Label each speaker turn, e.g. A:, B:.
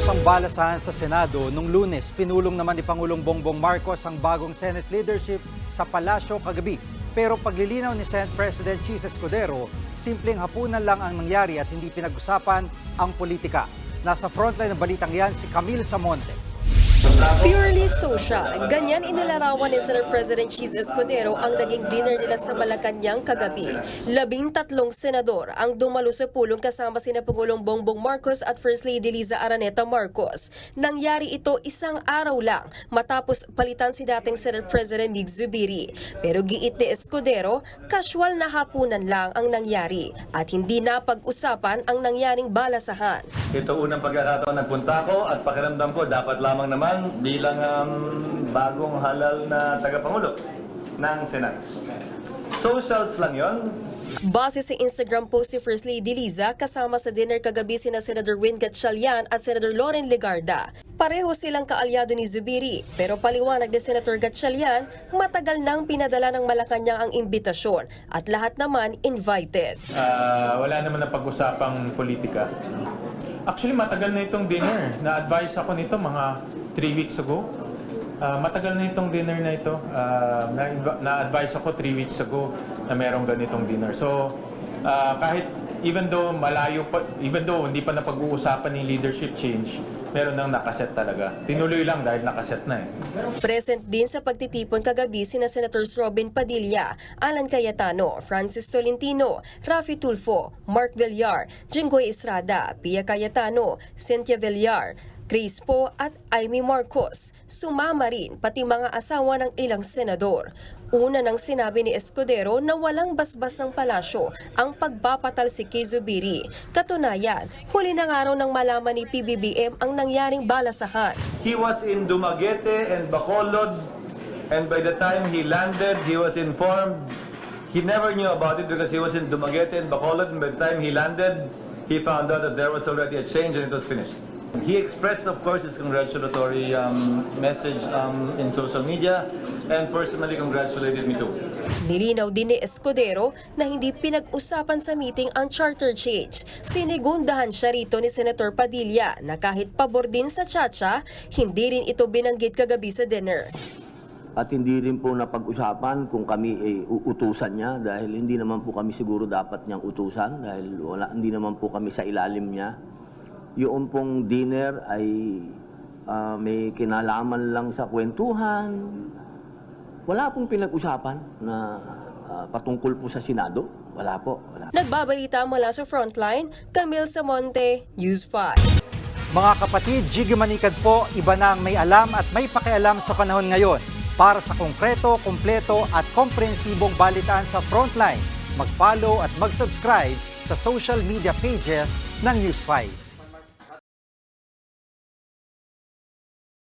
A: Matapos ang balasahan sa Senado nung lunes, pinulong naman ni Pangulong Bongbong Marcos ang bagong Senate leadership sa palasyo kagabi. Pero paglilinaw ni Senate President Cheese Escudero, simpleng hapunan lang ang nangyari at hindi pinag-usapan ang politika. Nasa frontline ng balitang yan si Camille Samonte.
B: Purely social. Ganyan inilarawan ni Senate President Cheese Escudero ang naging dinner nila sa Malacanang kagabi. Labing tatlong senador ang dumalo sa pulong kasama sina Pangulong Bongbong Marcos at First Lady Liza Araneta Marcos. Nangyari ito isang araw lang matapos palitan si dating Senate President Mig Zubiri. Pero giit ni Escudero, casual na hapunan lang ang nangyari at hindi na pag-usapan ang nangyaring balasahan.
C: Ito unang pagkakataon nagpunta ako at pakiramdam ko dapat lamang naman bilang um, bagong halal na tagapangulo ng Senat. Socials lang yon.
B: Base sa Instagram post ni First Lady Liza, kasama sa dinner kagabi sina Senator Win Gatchalian at Senator Lauren Legarda. Pareho silang kaalyado ni Zubiri, pero paliwanag ni Senator Gatchalian, matagal nang pinadala ng Malacanang ang imbitasyon at lahat naman invited.
D: Ah, wala naman na pag-usapang politika. Actually, matagal na itong dinner. Na-advise ako nito mga 3 weeks ago. Ah, matagal na itong dinner na ito. Na- na-advise ako 3 weeks ago na merong ganitong dinner. So, ah, kahit even though malayo pa, even though hindi pa napag-uusapan yung leadership change, meron nang nakaset talaga. Tinuloy lang dahil nakaset na eh.
B: Present din sa pagtitipon kagabi sina Senators Robin Padilla, Alan Cayetano, Francis Tolentino, Rafi Tulfo, Mark Villar, Jinggoy Estrada, Pia Cayetano, Cynthia Villar, Crispo at Amy Marcos. Sumama rin pati mga asawa ng ilang senador. Una nang sinabi ni Escudero na walang basbas ng palasyo ang pagbapatal si Kay Zubiri. Katunayan, huli ng araw nang malaman ni PBBM ang nangyaring balasahan.
C: He was in Dumaguete and Bacolod and by the time he landed, he was informed. He never knew about it because he was in Dumaguete and Bacolod and by the time he landed, he found out that there was already a change and it was finished. He expressed, of course, his congratulatory um, message um, in social media and personally congratulated me too.
B: Nilinaw din ni Escudero na hindi pinag-usapan sa meeting ang charter change. Sinigundahan siya rito ni Senator Padilla na kahit pabor din sa Chacha, hindi rin ito binanggit kagabi sa dinner.
E: At hindi rin po napag-usapan kung kami ay uutusan niya dahil hindi naman po kami siguro dapat niyang utusan dahil wala, hindi naman po kami sa ilalim niya. Yung pong dinner ay ah, may kinalaman lang sa kwentuhan. Wala pong pinag-usapan na ah, patungkol po sa Senado. Wala po. Wala.
B: Nagbabalita mula sa Frontline, Camille Samonte, News 5.
A: Mga kapatid, Jiggy Manikad po, iba na ang may alam at may pakialam sa panahon ngayon. Para sa konkreto, kumpleto at komprehensibong balitaan sa Frontline, mag-follow at mag-subscribe sa social media pages ng News 5.